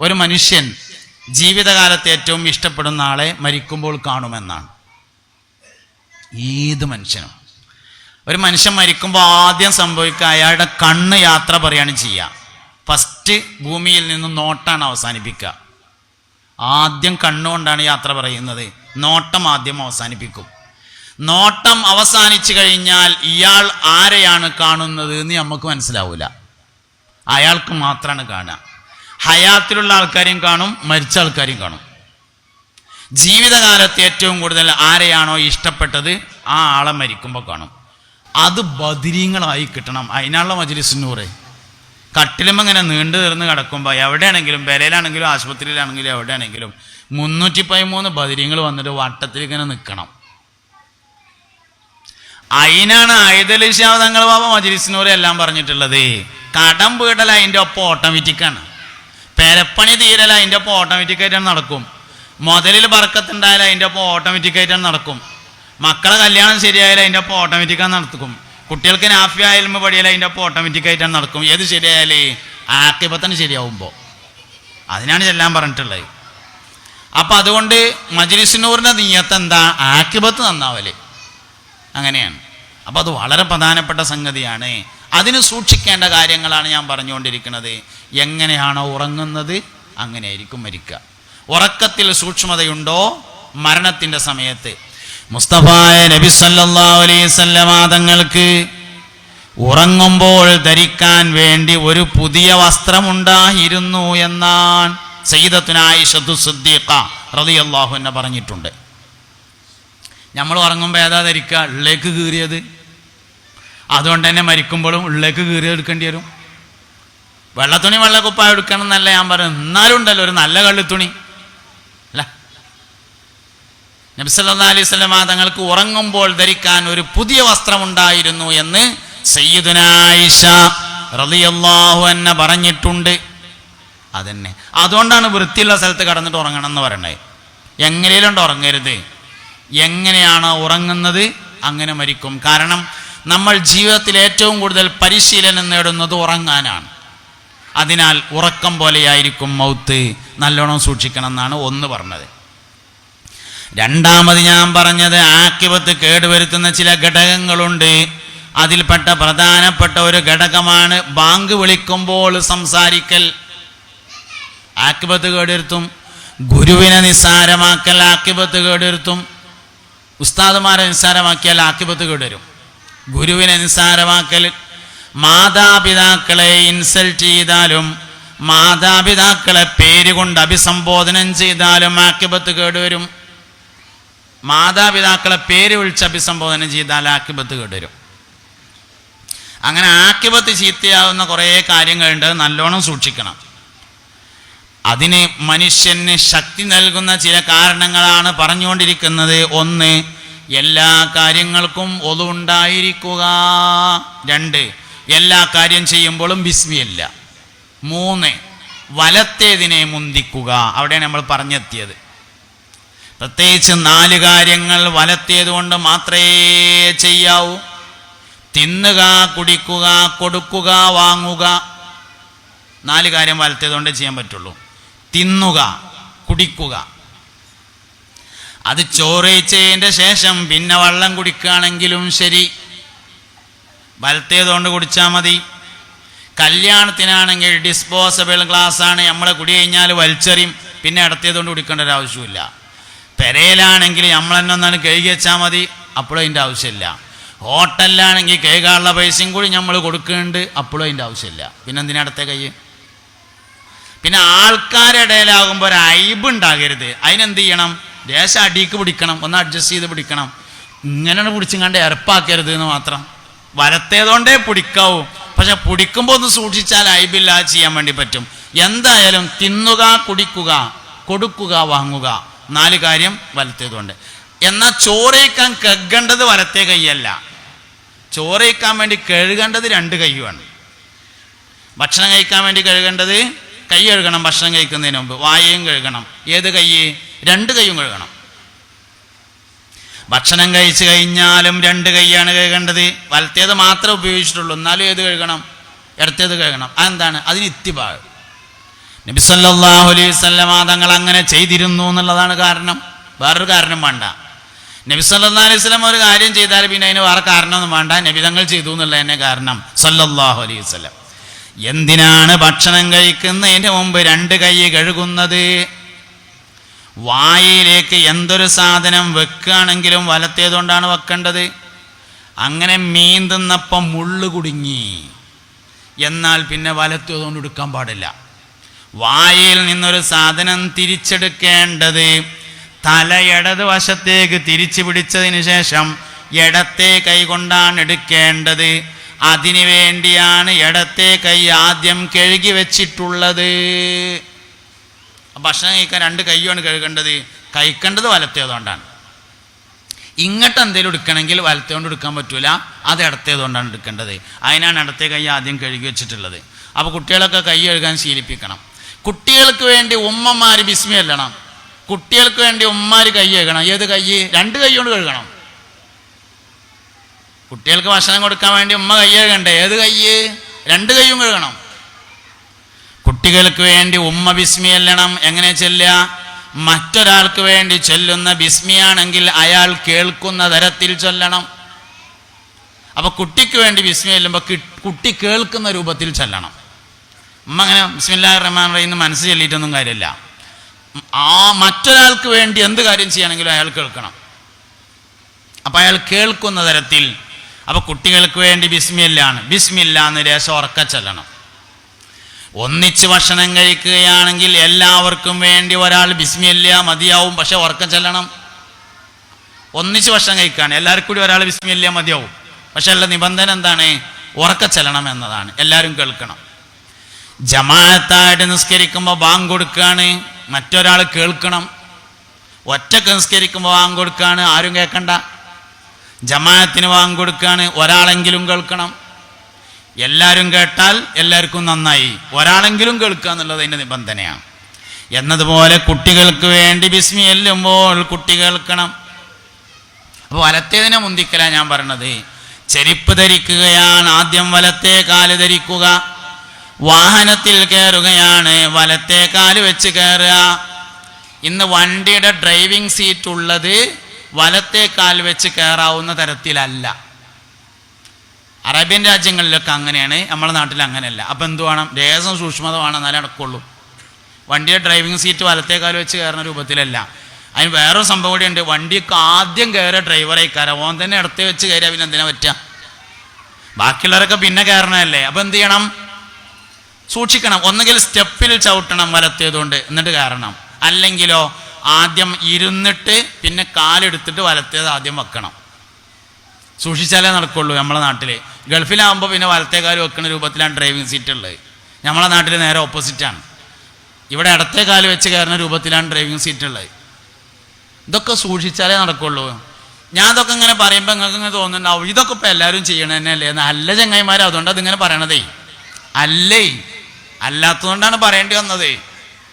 ഒരു മനുഷ്യൻ ജീവിതകാലത്ത് ഏറ്റവും ഇഷ്ടപ്പെടുന്ന ആളെ മരിക്കുമ്പോൾ കാണുമെന്നാണ്. ഏത് മനുഷ്യനും. ഒരു മനുഷ്യൻ മരിക്കുമ്പോൾ ആദ്യം സംഭവിക്കുക അയാളുടെ കണ്ണ് യാത്ര പറയാണ് ചെയ്യുക ഫസ്റ്റ് ഭൂമിയിൽ നിന്നും നോട്ടാണ് അവസാനിപ്പിക്കുക ആദ്യം കണ്ണുകൊണ്ടാണ് യാത്ര പറയുന്നത്. നോട്ടം ആദ്യം അവസാനിപ്പിക്കും. നോട്ടം അവസാനിച്ചു കഴിഞ്ഞാൽ ഇയാൾ ആരെയാണ് കാണുന്നത് എന്ന് നമുക്ക് മനസ്സിലാവില്ല അയാൾക്ക് മാത്രമാണ് കാണുക. ഹയാത്തിലുള്ള ആൾക്കാരെയും കാണും മരിച്ച ആൾക്കാരെയും കാണും. ജീവിതകാലത്ത് ഏറ്റവും കൂടുതൽ ആരെയാണോ ഇഷ്ടപ്പെട്ടത്? ആ ആളെ മരിക്കുമ്പോൾ കാണും. അത് ബദിരീങ്ങളായി കിട്ടണം. അതിനുള്ള മജിലിസിനൂറ് കട്ടിലും ഇങ്ങനെ നീണ്ടു തീർന്ന് കിടക്കുമ്പോൾ എവിടെയാണെങ്കിലും പെരയിലാണെങ്കിലും ആശുപത്രിയിലാണെങ്കിലും എവിടെയാണെങ്കിലും മുന്നൂറ്റി പതിമൂന്ന് ബദിരീങ്ങൾ വന്നിട്ട് വട്ടത്തിൽ ഇങ്ങനെ നിൽക്കണം അതിനാണ് ആയുധലി തങ്ങൾ ബാബ മജിലിസിനൂറ് എല്ലാം പറഞ്ഞിട്ടുള്ളത്. കടം വീടൽ അതിന്റെ ഒപ്പം ഓട്ടോമാറ്റിക്കാണ് പെരപ്പണി തീരല അതിന്റെ ഒപ്പം ഓട്ടോമാറ്റിക്കായിട്ടാണ് നടക്കും. മുതലിൽ ബർക്കത്തുണ്ടായാലും അതിന്റെ ഒപ്പം ഓട്ടോമാറ്റിക്കായിട്ടാണ് നടക്കും. മക്കളെ കല്യാണം ശരിയായാലും അതിന്റെ ഒപ്പം ഓട്ടോമാറ്റിക്കാണ് നടക്കും. കുട്ടികൾക്ക് നാഫി ആയാലും പടിയാലും അതിന്റെ ഒപ്പം ഓട്ടോമാറ്റിക്കായിട്ടാണ് നടക്കും. ഏത് ശരിയായാലേ? ആക്കിപ്പത്തന്നെ ശരിയാവുമ്പോൾ അതിനാണ് ചെല്ലാൻ പറഞ്ഞിട്ടുള്ളത്. അപ്പം അതുകൊണ്ട് മജ്ലിസിനൂറിന്റെ നീയത്ത് എന്താ ആക്കിപത്ത് നന്നാവൽ. അങ്ങനെയാണ്. അപ്പോൾ അത് വളരെ പ്രധാനപ്പെട്ട സംഗതിയാണ്. അതിന് സൂക്ഷിക്കേണ്ട കാര്യങ്ങളാണ് ഞാൻ പറഞ്ഞുകൊണ്ടിരിക്കുന്നത്. എങ്ങനെയാണോ ഉറങ്ങുന്നത് അങ്ങനെയായിരിക്കും മരിക്കുക. ഉറക്കത്തിൽ സൂക്ഷ്മതയുണ്ടോ? മരണത്തിന്റെ സമയത്ത്. മുസ്തഫായ നബി വസല്ലമ തങ്ങൾക്ക് ഉറങ്ങുമ്പോൾ ധരിക്കാൻ വേണ്ടി ഒരു പുതിയ വസ്ത്രമുണ്ടായിരുന്നു എന്നാണ് സയ്യിദത്തുനായിഷത്തു സിദ്ദീഖ റളിയല്ലാഹു എന്നെ പറഞ്ഞിട്ടുണ്ട്. നമ്മൾ ഉറങ്ങുമ്പോൾ ഏതാ ധരിക്കുക? ഉള്ളിലേക്ക് കീറിയത്. അതുകൊണ്ട് തന്നെ മരിക്കുമ്പോഴും ഉള്ളിലേക്ക് കീറി എടുക്കേണ്ടി വരും. വെള്ളത്തുണി വെള്ളക്കുപ്പായ എടുക്കണം എന്നല്ല ഞാൻ പറയുന്നത്. എന്നാലും ഉണ്ടല്ലോ ഒരു നല്ല കള്ളിത്തുണി. അല്ല. നബ്സല്ലാ അലൈഹി സ്വലമ തങ്ങൾക്ക് ഉറങ്ങുമ്പോൾ ധരിക്കാൻ ഒരു പുതിയ വസ്ത്രമുണ്ടായിരുന്നു എന്ന് സയ്യിദുനായിഷ റളിയല്ലാഹു അന്ന പറഞ്ഞിട്ടുണ്ട്. അതന്നെ. അതുകൊണ്ടാണ് വൃത്തിയുള്ള സ്ഥലത്ത് കടന്നിട്ട് ഉറങ്ങണം എന്ന് പറയണേ. എങ്ങനെയിലുണ്ട് ഉറങ്ങരുത്. എങ്ങനെയാണ് ഉറങ്ങുന്നത് അങ്ങനെ മരിക്കും. കാരണം നമ്മൾ ജീവിതത്തിൽ ഏറ്റവും കൂടുതൽ പരിശീലനം നേടുന്നത് ഉറങ്ങാനാണ്. അതിനാൽ ഉറക്കം പോലെയായിരിക്കും മൗത്ത്. നല്ലോണം സൂക്ഷിക്കണം എന്നാണ് ഒന്ന് പറഞ്ഞത്. രണ്ടാമത് ഞാൻ പറഞ്ഞത് ആക്കിപത്ത് കേടുവരുത്തുന്ന ചില ഘടകങ്ങളുണ്ട്. അതിൽപ്പെട്ട പ്രധാനപ്പെട്ട ഒരു ഘടകമാണ് ബാങ്ക് വിളിക്കുമ്പോൾ സംസാരിക്കൽ. ആക്കിപത്ത് കേടുവരുത്തും. ഗുരുവിനെ നിസ്സാരമാക്കൽ ആക്കിപത്ത് കേടുവരുത്തും. ഉസ്താദുമാരെ നിസ്സാരമാക്കിയാൽ ആക്കിപത്ത് കേടുവരും. ഗുരുവിനെ നിസ്സാരമാക്കൽ. മാതാപിതാക്കളെ ഇൻസൾട്ട് ചെയ്താലും മാതാപിതാക്കളെ പേര് കൊണ്ട് അഭിസംബോധനം ചെയ്താലും ആക്കിപത്ത് കേടുവരും. മാതാപിതാക്കളെ പേര് വിളിച്ച് അഭിസംബോധനം ചെയ്താൽ ആക്കിപത്ത് കേടുവരും. അങ്ങനെ ആക്കിപത്ത് ചീത്തയാവുന്ന കുറേ കാര്യങ്ങളുണ്ട് നല്ലോണം സൂക്ഷിക്കണം. അതിന് മനുഷ്യന് ശക്തി നൽകുന്ന ചില കാരണങ്ങളാണ് പറഞ്ഞുകൊണ്ടിരിക്കുന്നത്. ഒന്ന് എല്ലാ കാര്യങ്ങൾക്കും ഒതുണ്ടായിരിക്കുക രണ്ട് എല്ലാ കാര്യം ചെയ്യുമ്പോഴും ബിസ്മിയല്ല മൂന്ന് വലത്തേതിനെ മുന്തിക്കുക. അവിടെയാണ് നമ്മൾ പറഞ്ഞെത്തിയത്. പ്രത്യേകിച്ച് നാല് കാര്യങ്ങൾ വലത്തേത് കൊണ്ട് മാത്രമേ ചെയ്യാവൂ. തിന്നുക കുടിക്കുക കൊടുക്കുക വാങ്ങുക. നാല് കാര്യം വലത്തേത് കൊണ്ട് ചെയ്യാൻ പറ്റുള്ളൂ. തിന്നുക കുടിക്കുക. അത് ചോറയിച്ചതിന്റെ ശേഷം പിന്നെ വെള്ളം കുടിക്കുകയാണെങ്കിലും ശരി. വലത്തേതുകൊണ്ട് കുടിച്ചാൽ മതി. കല്യാണത്തിനാണെങ്കിൽ ഡിസ്പോസബിൾ ഗ്ലാസ് ആണ് നമ്മളെ കുടി കഴിഞ്ഞാൽ വലിച്ചെറിയും. പിന്നെ ഇടത്തേതുകൊണ്ട് കുടിക്കേണ്ട ഒരു ആവശ്യമില്ല പെരയിലാണെങ്കിൽ നമ്മൾ തന്നെ ഒന്നാണ് കഴുകി വെച്ചാൽ മതി. അപ്പോഴും അതിന്റെ ആവശ്യമില്ല. ഹോട്ടലിലാണെങ്കിൽ കൈകാനുള്ള പൈസയും കൂടി നമ്മൾ കൊടുക്കുന്നുണ്ട്. അപ്പോഴും അതിന്റെ ആവശ്യമില്ല. പിന്നെ എന്തിനാ അടുത്ത കൈ? പിന്നെ ആൾക്കാരുടെ ഇടയിലാകുമ്പോൾ ഒരു അയബ് ഉണ്ടാകരുത്. അതിനെന്ത് ചെയ്യണം? ദേശം അടിക്ക് പിടിക്കണം ഒന്ന് അഡ്ജസ്റ്റ് ചെയ്ത് പിടിക്കണം. ഇങ്ങനെയാണ് പിടിച്ചെങ്ങാണ്ട് ഇറപ്പാക്കരുത് എന്ന് മാത്രം. വരത്തേതുകൊണ്ടേ പിടിക്കാവൂ. പക്ഷെ പിടിക്കുമ്പോൾ ഒന്ന് സൂക്ഷിച്ചാൽ അയബില്ല ചെയ്യാൻ വേണ്ടി പറ്റും. എന്തായാലും തിന്നുക കുടിക്കുക കൊടുക്കുക വാങ്ങുക. നാല് കാര്യം വലത്തേതുകൊണ്ട് എന്നാൽ ചോറയിക്കാൻ കഴുകേണ്ടത് വലത്തേ കൈയല്ല. ചോറയിക്കാൻ വേണ്ടി കഴുകേണ്ടത് രണ്ട് കൈയുമാണ്. ഭക്ഷണം കഴിക്കാൻ വേണ്ടി കഴുകേണ്ടത് കൈ കഴുകണം ഭക്ഷണം കഴിക്കുന്നതിന് മുമ്പ്. വായയും കഴുകണം. ഏത് കൈ? രണ്ട് കൈയും കഴുകണം. ഭക്ഷണം കഴിച്ചു കഴിഞ്ഞാലും രണ്ട് കൈയാണ് കഴുകേണ്ടത്. വലത്തേത് മാത്രമേ ഉപയോഗിച്ചിട്ടുള്ളൂ. എന്നാലും ഏത് കഴുകണം? ഇടത്തേത് കഴുകണം. അതെന്താണ്? അതിന് ഇത്തിബാഴ് നബി സല്ലല്ലാഹു അലൈഹി വസല്ലമ തങ്ങൾ അങ്ങനെ ചെയ്തിരുന്നു എന്നുള്ളതാണ് കാരണം. വേറൊരു കാരണം വേണ്ട. നബി സല്ലാ അലൈഹി സ്വലം ഒരു കാര്യം ചെയ്താൽ പിന്നെ അതിന് വേറെ കാരണമൊന്നും വേണ്ട. നബി തങ്ങൾ ചെയ്തു എന്നുള്ള തന്നെ കാരണം. സല്ലല്ലാഹു അലൈഹി വല്ലം എന്തിനാണ് ഭക്ഷണം കഴിക്കുന്നതിന് മുമ്പ് രണ്ട് കൈ കഴുകുന്നത്? വായയിലേക്ക് എന്തൊരു സാധനം വെക്കുകയാണെങ്കിലും വലത്തേതുകൊണ്ടാണ് വെക്കേണ്ടത്? അങ്ങനെ മീൻ തിന്നപ്പം മുള്ളു കുടുങ്ങി. എന്നാൽ പിന്നെ വലത്തേതുകൊണ്ട് എടുക്കാൻ പാടില്ല. വായയിൽ നിന്നൊരു സാധനം തിരിച്ചെടുക്കേണ്ടത് തല ഇടത് വശത്തേക്ക് തിരിച്ചു പിടിച്ചതിന് ശേഷം ഇടത്തെ കൈ കൊണ്ടാണ് എടുക്കേണ്ടത്. അതിനു വേണ്ടിയാണ് ഇടത്തെ കൈ ആദ്യം കഴുകി വെച്ചിട്ടുള്ളത്. ഭക്ഷണം കഴിക്കാൻ രണ്ട് കൈയാണ് കഴുകേണ്ടത്. കഴിക്കേണ്ടത് വലത്തേതുകൊണ്ടാണ്. ഇങ്ങോട്ട് എന്തെങ്കിലും എടുക്കണമെങ്കിൽ വലത്തേകൊണ്ട് എടുക്കാൻ പറ്റൂല അത് ഇടത്തേതുകൊണ്ടാണ് എടുക്കേണ്ടത്. അതിനാണ് ഇടത്തെ കൈ ആദ്യം കഴുകി വെച്ചിട്ടുള്ളത്. അപ്പോൾ കുട്ടികളൊക്കെ കൈ കഴുകാൻ ശീലിപ്പിക്കണം. കുട്ടികൾക്ക് വേണ്ടി ഉമ്മമാർ ബിസ്മി അല്ലണം. കുട്ടികൾക്ക് വേണ്ടി ഉമ്മമാർ കൈ കഴുകണം. ഏത് കൈ? രണ്ട് കൈ കൊണ്ട് കഴുകണം. കുട്ടികൾക്ക് ഭക്ഷണം കൊടുക്കാൻ വേണ്ടി ഉമ്മ കൈ കഴുകണ്ടേ? ഏത് കൈ? രണ്ട് കൈയും കഴുകണം. കുട്ടികൾക്ക് വേണ്ടി ഉമ്മ ബിസ്മി അല്ലണം. എങ്ങനെ ചെല്ലുക? മറ്റൊരാൾക്ക് വേണ്ടി ചൊല്ലുന്ന ബിസ്മിയാണെങ്കിൽ അയാൾ കേൾക്കുന്ന തരത്തിൽ ചൊല്ലണം. അപ്പൊ കുട്ടിക്ക് വേണ്ടി ബിസ്മി ചെല്ലുമ്പോൾ കുട്ടി കേൾക്കുന്ന രൂപത്തിൽ ചൊല്ലണം. ഉമ്മ അങ്ങനെ ബിസ്മില്ലാ റഹ്മാൻ റഹീന്ന് മനസ്സ് ചൊല്ലിയിട്ടൊന്നും കാര്യമില്ല. ആ മറ്റൊരാൾക്ക് വേണ്ടി എന്ത് കാര്യം ചെയ്യണമെങ്കിലും അയാൾ കേൾക്കണം. അപ്പൊ അയാൾ കേൾക്കുന്ന തരത്തിൽ. അപ്പൊ കുട്ടികൾക്ക് വേണ്ടി ബിസ്മില്ലാണ് ബിസ്മില്ല എന്ന് രേശം ഉറക്ക ചെല്ലണം. ഒന്നിച്ച് ഭക്ഷണം കഴിക്കുകയാണെങ്കിൽ എല്ലാവർക്കും വേണ്ടി ഒരാൾ ബിസ്മില്ല മതിയാവും പക്ഷെ ഉറക്കം ചെല്ലണം. ഒന്നിച്ച് ഭക്ഷണം കഴിക്കുകയാണ് എല്ലാവർക്കും കൂടി ഒരാൾ ബിസ്മില്ല മതിയാവും. പക്ഷെ അല്ല നിബന്ധന എന്താണ്? ഉറക്ക ചെല്ലണം എന്നതാണ്. എല്ലാവരും കേൾക്കണം. ജമാഅത്തായിട്ട് നിസ്കരിക്കുമ്പോൾ ബാങ്ക് കൊടുക്കുകയാണ് മറ്റൊരാൾ കേൾക്കണം. ഒറ്റയ്ക്ക് നിസ്കരിക്കുമ്പോൾ ബാങ്ക് കൊടുക്കുകയാണ് ആരും കേൾക്കണ്ട. ജമാഅത്തിന് ബാങ്ക് കൊടുക്കുകയാണ് ഒരാളെങ്കിലും കേൾക്കണം. എല്ലാവരും കേട്ടാൽ എല്ലാവർക്കും നന്നായി. ഒരാളെങ്കിലും കേൾക്കുക എന്നുള്ളത് അതിന്റെ നിബന്ധനയാണ്. എന്നതുപോലെ കുട്ടികൾക്ക് വേണ്ടി ബിസ്മി എല്ലുമ്പോൾ കുട്ടി കേൾക്കണം. അപ്പോൾ വലത്തേതിനെ മുന്തിക്കല ഞാൻ പറഞ്ഞത്. ചെരുപ്പ് ധരിക്കുകയാണ് ആദ്യം വലത്തെ കാൽ ധരിക്കുക. വാഹനത്തിൽ കയറുകയാണ് വലത്തെ കാൽ വെച്ച് കയറുക. ഇന്ന് വണ്ടിയുടെ ഡ്രൈവിംഗ് സീറ്റ് ഉള്ളത് വലത്തെ കാൽ വെച്ച് കയറാവുന്ന തരത്തിലല്ല. അറേബ്യൻ രാജ്യങ്ങളിലൊക്കെ അങ്ങനെയാണ് നമ്മുടെ നാട്ടിൽ അങ്ങനെയല്ല. അപ്പം എന്ത് വേണം? ലേസം സൂക്ഷ്മത വേണം എന്നാലേ നടക്കുള്ളൂ. വണ്ടിയുടെ ഡ്രൈവിംഗ് സീറ്റ് വലത്തേക്കാൽ വെച്ച് കയറുന്ന രൂപത്തിലല്ല. അതിന് വേറൊരു സംഭവം കൂടി ഉണ്ട് വണ്ടിയൊക്കെ ആദ്യം കയറിയ ഡ്രൈവറെ കയറാം ഓൻ തന്നെ ഇടത്തെ വെച്ച് കയറിയാൽ പിന്നെ എന്തിനാ പറ്റുക? ബാക്കിയുള്ളവരൊക്കെ പിന്നെ കയറണമല്ലേ അപ്പം എന്ത് ചെയ്യണം? സൂക്ഷിക്കണം. ഒന്നുകിൽ സ്റ്റെപ്പിൽ ചവിട്ടണം വലത്തേതുകൊണ്ട് എന്നിട്ട് കയറണം. അല്ലെങ്കിലോ ആദ്യം ഇരുന്നിട്ട് പിന്നെ കാലെടുത്തിട്ട് വലത്തേത് ആദ്യം വെക്കണം. സൂക്ഷിച്ചാലേ നടക്കുള്ളൂ നമ്മളെ നാട്ടിൽ ഗൾഫിലാകുമ്പോൾ പിന്നെ വലത്തേക്കാൽ വെക്കുന്ന രൂപത്തിലാണ് ഡ്രൈവിംഗ് സീറ്റ് ഉള്ളത്. നമ്മളെ നാട്ടിൽ നേരെ ഓപ്പോസിറ്റാണ് ഇവിടെ ഇടത്തെ കാൽ വെച്ച് കയറുന്ന രൂപത്തിലാണ് ഡ്രൈവിംഗ് സീറ്റ് ഉള്ളത്. ഇതൊക്കെ സൂക്ഷിച്ചാലേ നടക്കുള്ളൂ. ഞാൻ ഇതൊക്കെ ഇങ്ങനെ പറയുമ്പോൾ നിങ്ങൾക്ക് ഇങ്ങനെ തോന്നുന്നുണ്ടാവും. ഇതൊക്കെ ഇപ്പോൾ എല്ലാവരും ചെയ്യണ തന്നെയല്ലേ? നല്ല ചങ്ങായിമാർ അതുകൊണ്ട് അതിങ്ങനെ പറയണതേ. അല്ലേ? അല്ലാത്തതുകൊണ്ടാണ് പറയേണ്ടി വന്നത്.